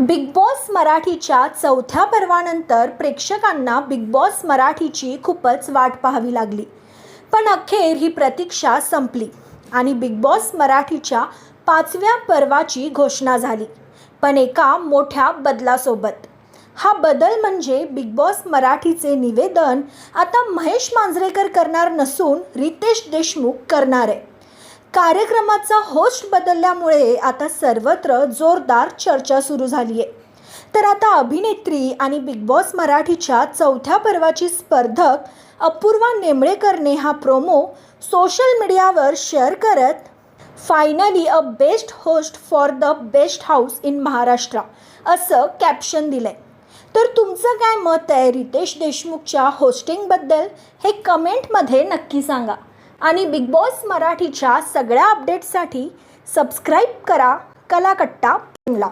Big boss मराठीच्या चौथ्या पर्वानंतर प्रेक्षकांना बिग बॉस मराठीची खूपच वाट पाहावी लागली. पण अखेर ही प्रतीक्षा संपली आणि बिग बॉस मराठीच्या पाचव्या पर्वाची घोषणा झाली पण एका मोठ्या बदलासोबत. हा बदल म्हणजे बिग बॉस मराठीचे निवेदन आता महेश मांजरेकर करणार नसून रितेश देशमुख करणार. आहे कार्यक्रमाचा होस्ट बदलल्यामुळे आता सर्वत्र जोरदार चर्चा सुरू झाली आहे तर आता अभिनेत्री आणि बिग बॉस मराठीच्या चौथ्या पर्वाची स्पर्धक अपूर्वा नेमळेकरने हा प्रोमो सोशल मीडियावर शेअर करत finally a best host for the best house in Maharashtra असं कॅप्शन दिलंय. तर तुमचं काय मत आहे रितेश देशमुखच्या होस्टिंगबद्दल हे कमेंटमध्ये नक्की सांगा. आणि बिग बॉस मराठीच्या सगळ्या अपडेट्ससाठी सबस्क्राईब करा कलाकट्टा ला